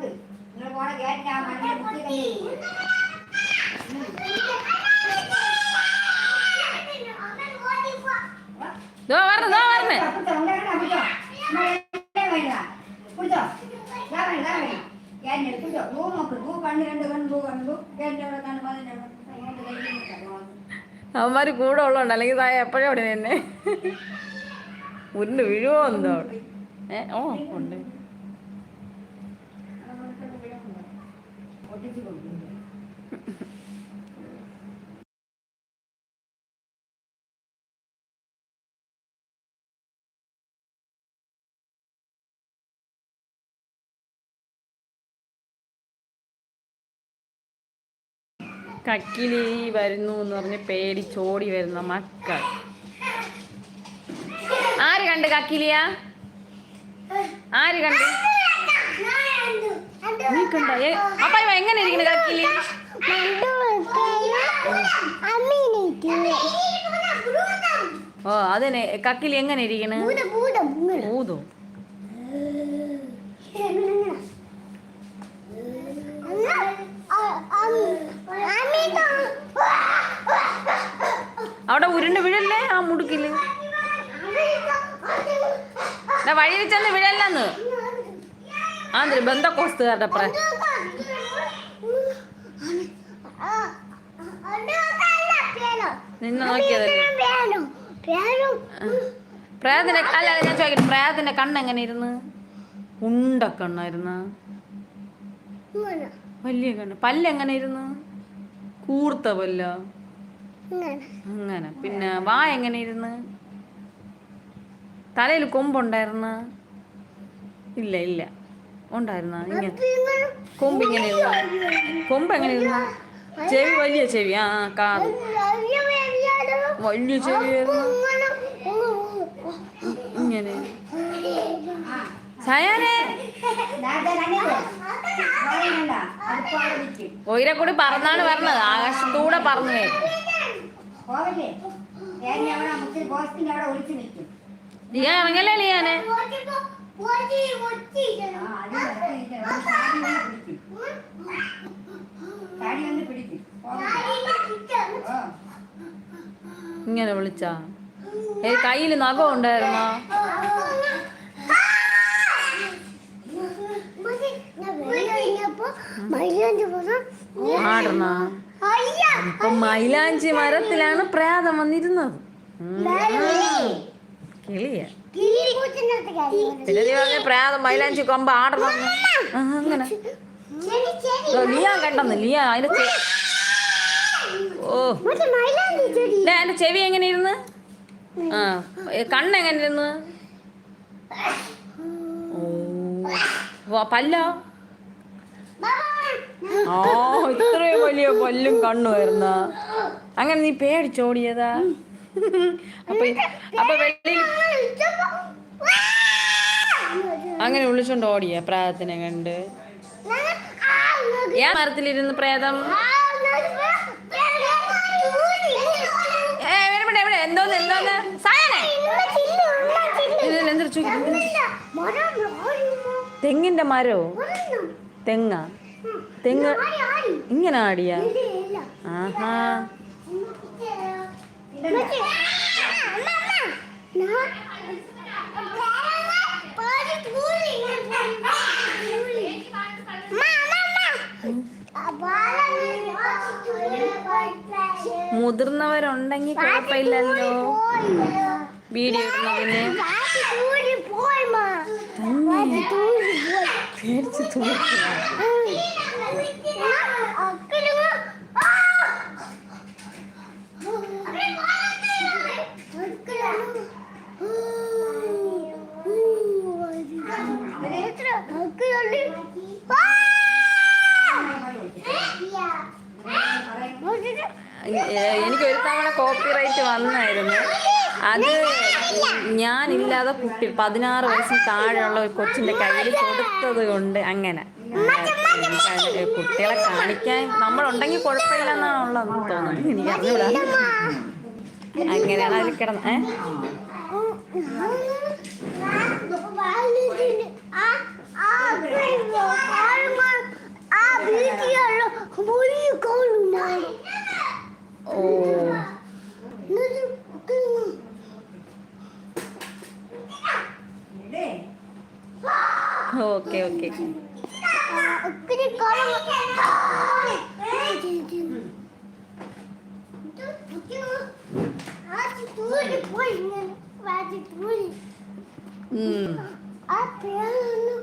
അങ്ങോട്ട് നിങ്ങൾ പോണ ഗേറ്റിന്റെ ആ മണ്ണിൽ. അവന്മാര് കൂടെ ഉള്ളതുകൊണ്ട് അല്ലെങ്കിൽ തായ എപ്പോഴും അവിടെ തന്നെ ഉരുണ്ട് വീഴുവോ എന്തോ ഏ ഓ ഉണ്ട്. കക്കിലി വരുന്നു എന്ന് പറഞ്ഞ് ചോടി വരുന്ന മക്കൾ. ആര് കണ്ട് കക്കിലിയ? ആര് കണ്ട്? നീ കണ്ട? അപ്പൊ ഇവ എങ്ങനെ ഇരിക്കുന്നു കക്കിലി? ഓ അതിന് കക്കിലി എങ്ങനെ ഇരിക്കണ്? ഊതോ? അവിടെ ഉരുണ്ട് വിഴല്ലേ ആ മുടുക്കിൽ? വഴിയിൽ ചെന്ന് വീഴല്ലെന്ന്. ആ ಬಂದ പ്ര നിന്നെ നോക്കിയതല്ലേ? പ്രേതത്തിന്റെ അല്ല ഞാൻ ഇരുന്ന് ഉണ്ട കണ്ണായിരുന്ന. വലിയ കണ്ണ്. പല്ല് എങ്ങനെ ഇരുന്ന് കൂർത്ത പല്ല. അങ്ങനെ. പിന്നെ വാ എങ്ങനെ ഇരുന്ന് തലയിൽ കൊമ്പുണ്ടായിരുന്നു? ഇല്ല ഇല്ല. ഉണ്ടായിരുന്ന? ഇങ്ങനെ. കൊമ്പ് ഇങ്ങനെ ഇരുന്നു. കൊമ്പ് എങ്ങനെ ഇരുന്നു? ചെവി വലിയ ചെവി. ആ കാത്. വലിയ ചെവിയായിരുന്നു ഇങ്ങനെ. സയാനെ. ഒയിരെ കൂടി പറന്നാണ് പറഞ്ഞത് ആകാശത്തൂടെ പറഞ്ഞു ലിയാ ഇറങ്ങല്ലേ ലിയാനെ? ഇങ്ങനെ വിളിച്ചാ? ഏ കയ്യിൽ നഖം ഉണ്ടായിരുന്നോ? ഇപ്പൊ മൈലാഞ്ചി മരത്തിലാണ് പ്രേതം വന്നിരുന്നത്. കിളിയ. പറഞ്ഞ മൈലാഞ്ചി കൊമ്പ് ആടണം ആ, അങ്ങനെ. ഓ, ലിയാ കണ്ടെന്ന് ലിയാ അതിന്റെ ചെ- ഓ. ദേ, അതിന്റെ ചെവി എങ്ങനെ ഇരുന്ന് ആ ഏ, എങ്ങനെ ഇരുന്ന് പല്ലോ. ഓ ഇത്രയും വലിയ പല്ലും കണ്ണുമായിരുന്ന. അങ്ങനെ നീ പേടിച്ചോടിയതാ. അപ്പൊ അപ്പൊ വെളിയിൽ അങ്ങനെ വിളിച്ചോണ്ട് ഓടിയ പ്രേതത്തിനെ കണ്ട്. ഞാൻ മരത്തിലിരുന്ന് പ്രേതം എന്തോന്ന് എന്തോന്ന്? തെങ്ങിന്റെ മരോ? തെങ്ങ? തെങ്ങ് ഇങ്ങനെ ആടിയ? ആഹാ. മുതിർന്നവരുണ്ടെങ്കിൽ കുഴപ്പമില്ലല്ലോ വീഡിയോ ഇടുന്നതിന് പേടിച്ച് തൂക്കുക കോപ്പിറൈറ്റ് വന്നായിരുന്നു. അത് ഞാനില്ലാതെ കുട്ടി പതിനാറ് വയസ്സിന് താഴെയുള്ള ഒരു കൊച്ചിന്റെ കയ്യിൽ കൊടുത്തത് കൊണ്ട് അങ്ങനെ. കുട്ടികളെ കാണിക്കാൻ നമ്മളുണ്ടെങ്കിൽ കുഴപ്പമില്ല എന്നാണ് ഉള്ളതെന്ന് തോന്നുന്നത് എനിക്ക് അറിഞ്ഞൂടാ. അങ്ങനെയാണ് അതിൽ കിടന്ന് ഓ. ഓക്കെ ഓക്കെ ഉം. കൊണ്ടോളൂ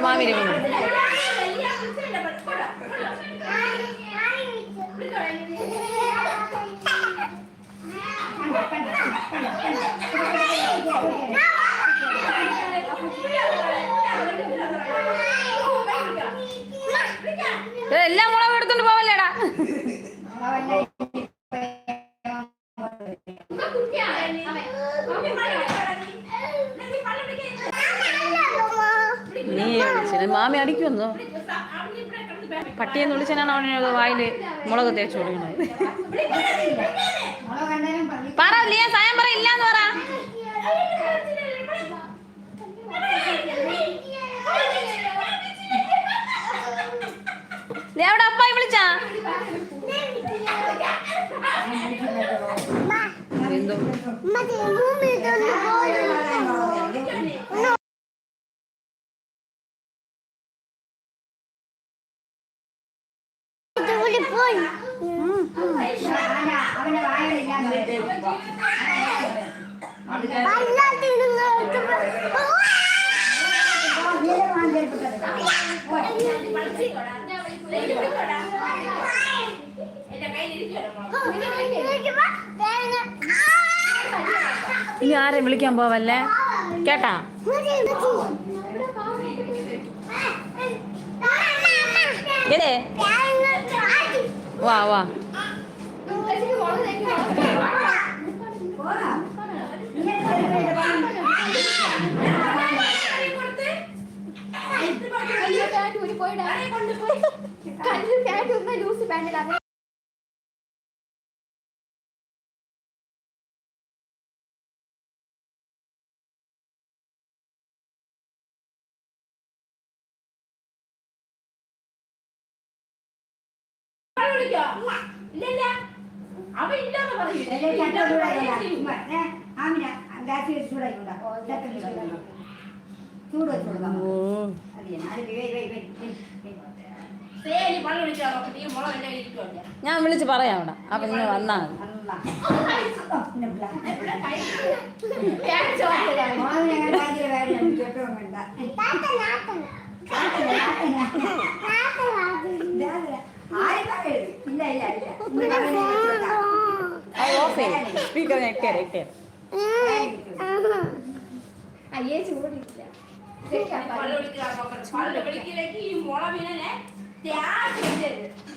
മാമിനെ കൊണ്ടോളൂ ഏ, എല്ലാം മാമി അടിക്കുമെന്നോ? പട്ടിയെന്ന് വിളിച്ചാണ് അവന് വായിൽ മുളക് തേച്ച് കൊടുക്കണത്? പറ ലിയ സായം പറ ഇല്ലാന്ന് പറ. അവിടെ അപ്പായി വിളിച്ചാ. എന്തോ? ഇനി ആരെയും വിളിക്കാൻ പോവല്ലേ? കേട്ടാ? ഏതേ വാ വാ. പാന്റിലാണ് ചൂട് വെച്ച് കൊടുക്കാം ഓ അത് ലൂസ് അത് വേ- വേ- വേ- വേ- വേ. ഞാൻ വിളിച്ച് പറയാം അവിടെ. അപ്പൊ നിങ്ങൾ വന്നാ മതി സ്പീക്കർ ഞെക്കേറെ അയ്യേ ചൂടില്ല പള്ളി വിളിക്കിലേക്ക് ഈ മുള വീണനെ ത്യാഗം ചെയ്തത്